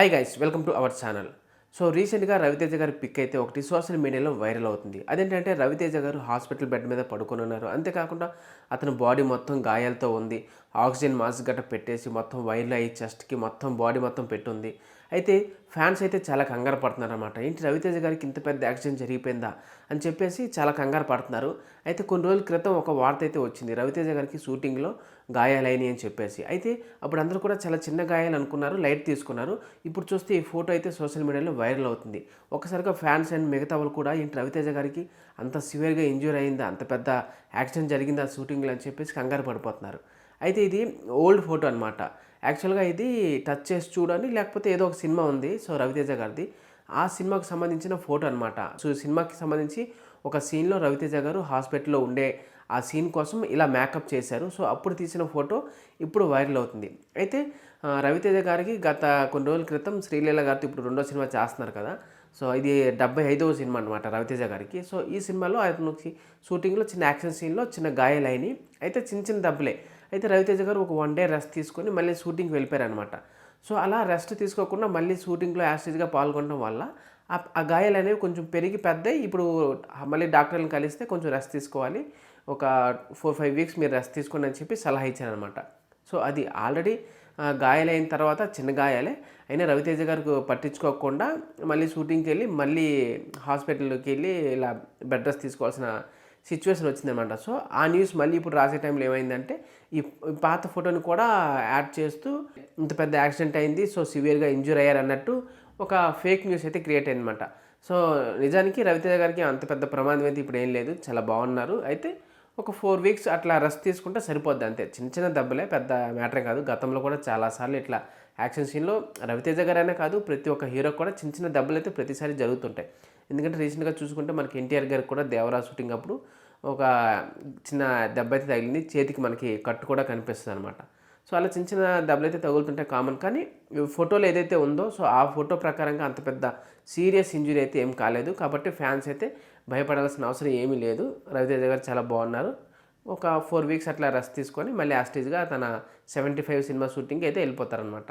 Hi guys welcome to our channel so రీసెంట్గా రవితేజ గారి pick అయితే ఒకటి సోషల్ మీడియాలో వైరల్ అవుతుంది. అదేంటంటే రవితేజ గారు హాస్పిటల్ బెడ్ మీద పడుకొని ఉన్నారు. అంతేకాకుండా అతని బాడీ మొత్తం గాయాలతో ఉంది. ఆక్సిజన్ మాస్క్ గట్ట పెట్టేసి మొత్తం వైర్లు అయ్యి చెస్ట్కి మొత్తం బాడీ మొత్తం పెట్టుంది అయితే ఫ్యాన్స్ అయితే చాలా కంగారు పడుతున్నారు అనమాట ఏంటి రవితేజ గారికి ఇంత పెద్ద యాక్సిడెంట్ జరిగిపోయిందా అని చెప్పేసి చాలా కంగారు పడుతున్నారు. అయితే కొన్ని రోజుల క్రితం ఒక వార్త అయితే వచ్చింది. రవితేజ గారికి షూటింగ్లో గాయాలైనవి అని చెప్పేసి. అయితే అప్పుడు అందరూ కూడా చాలా చిన్న గాయాలు అనుకున్నారు లైట్ తీసుకున్నారు. ఇప్పుడు చూస్తే ఈ ఫోటో అయితే సోషల్ మీడియాలో వైరల్ అవుతుంది. ఒకసారిగా ఫ్యాన్స్ అండ్ మిగతా వాళ్ళు కూడా ఏంటి రవితేజ గారికి అంత సివియర్గా ఇంజ్యూర్ అయిందా అంత పెద్ద యాక్సిడెంట్ జరిగిందా షూటింగ్లో అని చెప్పేసి కంగారు పడిపోతున్నారు. అయితే ఇది ఓల్డ్ ఫోటో అనమాట యాక్చువల్గా ఇది టచ్ చేసి చూడండి లేకపోతే ఏదో ఒక సినిమా ఉంది. సో రవితేజ గారిది. ఆ సినిమాకు సంబంధించిన ఫోటో అనమాట సో సినిమాకి సంబంధించి ఒక సీన్లో రవితేజ గారు హాస్పిటల్లో ఉండే ఆ సీన్ కోసం ఇలా మేకప్ చేశారు. సో అప్పుడు తీసిన ఫోటో ఇప్పుడు వైరల్ అవుతుంది. అయితే రవితేజ గారికి గత కొన్ని రోజుల క్రితం శ్రీలీల గారితో ఇప్పుడు రెండో సినిమా చేస్తున్నారు కదా. సో ఇది డెబ్బై ఐదవ సినిమా అనమాట రవితేజ గారికి. సో ఈ సినిమాలో అతనికి షూటింగ్లో చిన్న యాక్షన్ సీన్లో చిన్న గాయాలైనవి. అయితే చిన్న చిన్న దెబ్బలే. అయితే రవితేజ గారు ఒక వన్ డే రెస్ట్ తీసుకొని మళ్ళీ షూటింగ్కి వెళ్ళిపోయారనమాట సో అలా రెస్ట్ తీసుకోకుండా మళ్ళీ షూటింగ్లో యాసిడ్గా పాల్గొనడం వల్ల ఆ- గాయాలు అనేవి కొంచెం పెరిగి పెద్దయి. ఇప్పుడు మళ్ళీ డాక్టర్ని కలిస్తే కొంచెం రెస్ట్ తీసుకోవాలి. ఒక ఫోర్ ఫైవ్ వీక్స్ మీరు రెస్ట్ తీసుకోండి అని చెప్పి సలహా ఇచ్చారనమాట. సో అది ఆల్రెడీ గాయాలైన తర్వాత చిన్న గాయాలే. అయినా రవితేజ గారికి పట్టించుకోకుండా మళ్ళీ షూటింగ్కి వెళ్ళి మళ్ళీ హాస్పిటల్కి వెళ్ళి ఇలా బెడ్ రెస్ట్ తీసుకోవాల్సిన సిచ్యువేషన్ వచ్చిందనమాట. సో ఆ న్యూస్ మళ్ళీ ఇప్పుడు రాసే టైంలో ఏమైందంటే ఈ పాత ఫోటోని కూడా యాడ్ చేస్తూ ఇంత పెద్ద యాక్సిడెంట్ అయింది సో సివియర్గా ఇంజూర్ అయ్యారు అన్నట్టు ఒక ఫేక్ న్యూస్ అయితే క్రియేట్ అయిందన్నమాట. సో నిజానికి రవితేజ గారికి అంత పెద్ద ప్రమాదం అయితే ఇప్పుడు ఏం లేదు చాలా బాగున్నారు. అయితే ఒక ఫోర్ వీక్స్ అట్లా రెస్ట్ తీసుకుంటే సరిపోద్ది అంతే. చిన్న చిన్న దెబ్బలే పెద్ద మ్యాటర్ కాదు. గతంలో కూడా చాలాసార్లు ఇట్లా యాక్షన్ సీన్లో రవితేజ గారైనా కాదు ప్రతి ఒక్క హీరో కూడా చిన్న చిన్న దెబ్బలు అయితే ప్రతిసారి జరుగుతుంటాయి. ఎందుకంటే రీసెంట్గా చూసుకుంటే మనకి ఎన్టీఆర్ గారికి కూడా దేవరా షూటింగ్ అప్పుడు ఒక చిన్న దెబ్బ అయితే తగిలింది. చేతికి మనకి కట్టు కూడా కనిపిస్తుంది అనమాట సో అలా చిన్న చిన్న దెబ్బలు అయితే తగులుతుంటాయి కామన్. కానీ ఫోటోలు ఏదైతే ఉందో సో ఆ ఫోటో ప్రకారంగా అంత పెద్ద సీరియస్ ఇంజురీ అయితే ఏం కాలేదు. కాబట్టి ఫ్యాన్స్ అయితే భయపడాల్సిన అవసరం ఏమీ లేదు. రవితేజ గారు చాలా బాగున్నారు. ఒక ఫోర్ వీక్స్ అట్లా రెస్ట్ తీసుకొని మళ్ళీ యాస్టేజ్గా తన సెవెంటీ ఫైవ్ సినిమా షూటింగ్కి అయితే వెళ్ళిపోతారనమాట